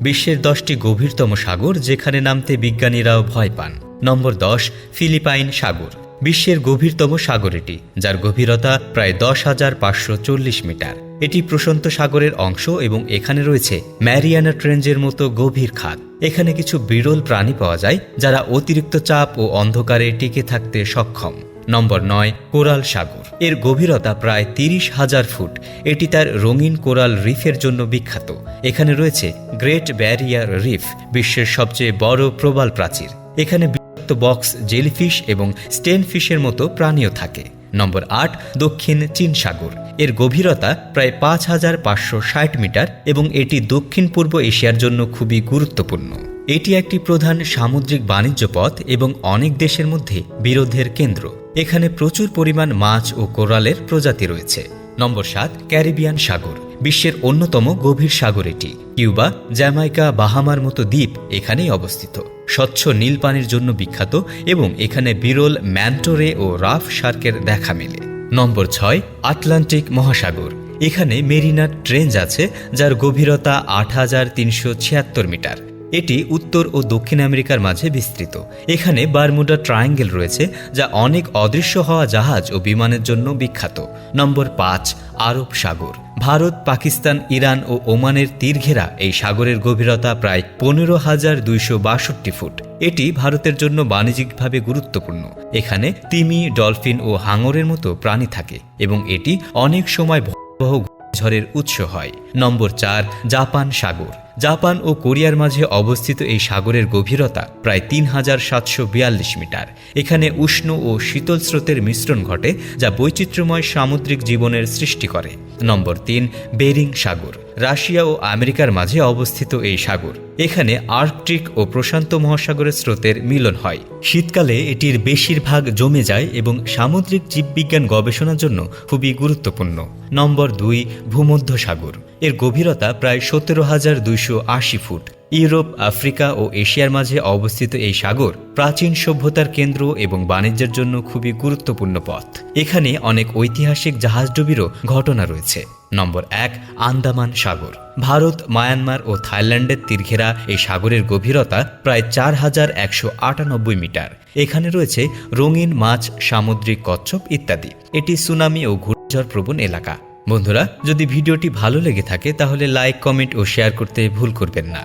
বিশ্বের দশটি গভীরতম সাগর যেখানে নামতে বিজ্ঞানীরাও ভয় পান। নম্বর দশ, ফিলিপাইন সাগর। বিশ্বের গভীরতম সাগর এটি, যার গভীরতা প্রায় দশ হাজার পাঁচশো চল্লিশ মিটার। এটি প্রশান্ত সাগরের অংশ এবং এখানে রয়েছে ম্যারিয়ানা ট্রেঞ্জের মতো গভীর খাত এখানে কিছু বিরল প্রাণী পাওয়া যায়, যারা অতিরিক্ত চাপ ও অন্ধকারে টিকে থাকতে সক্ষম। নম্বর নয়, কোরাল সাগর। এর গভীরতা প্রায় তিরিশ হাজার ফুট। এটি তার রঙিন কোরাল রিফের জন্য বিখ্যাত। এখানে রয়েছে গ্রেট ব্যারিয়ার রিফ, বিশ্বের সবচেয়ে বড় প্রবাল প্রাচীর। এখানে বিষাক্ত বক্স, জেলিফিশ এবং স্টেনফিশের মতো প্রাণীও থাকে। নম্বর আট, দক্ষিণ চীন সাগর। এর গভীরতা প্রায় পাঁচ হাজার পাঁচশো ষাট মিটার এবং এটি দক্ষিণ পূর্ব এশিয়ার জন্য খুবই গুরুত্বপূর্ণ। এটি একটি প্রধান সামুদ্রিক বাণিজ্য পথ এবং অনেক দেশের মধ্যে বিরোধের কেন্দ্র। এখানে প্রচুর পরিমাণ মাছ ও কোরালের প্রজাতি রয়েছে। নম্বর সাত, ক্যারিবিয়ান সাগর, বিশ্বের অন্যতম গভীর সাগর এটি। কিউবা, জ্যামাইকা, বাহামার মতো দ্বীপ এখানেই অবস্থিত। স্বচ্ছ নীল পানির জন্য বিখ্যাত এবং এখানে বিরল ম্যান্টোরে ও রাফ শার্কের দেখা মেলে। নম্বর ছয়, আটলান্টিক মহাসাগর, এখানে মেরিনা ট্রেঞ্জ আছে যার গভীরতা আট হাজার তিনশো ছিয়াত্তর মিটার। এটি উত্তর ও দক্ষিণ আমেরিকার মাঝে বিস্তৃত। এখানে বারমুডা ট্রায়াঙ্গেল রয়েছে, যা অনেক অদৃশ্য হওয়া জাহাজ ও বিমানের জন্য বিখ্যাত। নম্বর পাঁচ, আরব সাগর। ভারত, পাকিস্তান, ইরান ও ওমানের তীর ঘেরা এই সাগরের গভীরতা প্রায় পনেরো হাজার দুইশো বাষট্টি ফুট। এটি ভারতের জন্য বাণিজ্যিকভাবে গুরুত্বপূর্ণ। এখানে তিমি, ডলফিন ও হাঙরের মতো প্রাণী থাকে এবং এটি অনেক সময় ভয়াবহ ঝড়ের উৎস হয়। নম্বর চার, জাপান সাগর। জাপান ও কোরিয়ার মাঝে অবস্থিত এই সাগরের গভীরতা প্রায় তিন হাজার সাতশো বিয়াল্লিশ মিটার। এখানে উষ্ণ ও শীতল স্রোতের মিশ্রণ ঘটে, যা বৈচিত্র্যময় সামুদ্রিক জীবনের সৃষ্টি করে। নম্বর তিন, বেরিং সাগর। রাশিয়া ও আমেরিকার মাঝে অবস্থিত এই সাগর। এখানে আর্কটিক ও প্রশান্ত মহাসাগরের স্রোতের মিলন হয়। শীতকালে এটির বেশিরভাগ জমে যায় এবং সামুদ্রিক জীববিজ্ঞান গবেষণার জন্য খুবই গুরুত্বপূর্ণ। নম্বর দুই ভূমধ্য সাগর এর গভীরতা প্রায় সতেরো হাজার দুইশো আশি ফুট। ইউরোপ, আফ্রিকা ও এশিয়ার মাঝে অবস্থিত এই সাগর প্রাচীন সভ্যতার কেন্দ্র এবং বাণিজ্যের জন্য খুবই গুরুত্বপূর্ণ পথ। এখানে অনেক ঐতিহাসিক জাহাজডুবিরও ঘটনা রয়েছে। নম্বর এক, আন্দামান সাগর। ভারত, মায়ানমার ও থাইল্যান্ডের তীরঘেরা এই সাগরের গভীরতা প্রায় চার হাজার একশো আটানব্বই মিটার। এখানে রয়েছে রঙিন মাছ, সামুদ্রিক কচ্ছপ ইত্যাদি। এটি সুনামি ও ঘূর্ণিঝড় প্রবণ এলাকা। বন্ধুরা, যদি ভিডিওটি ভালো লেগে থাকে তাহলে লাইক, কমেন্ট ও শেয়ার করতে ভুল করবেন না।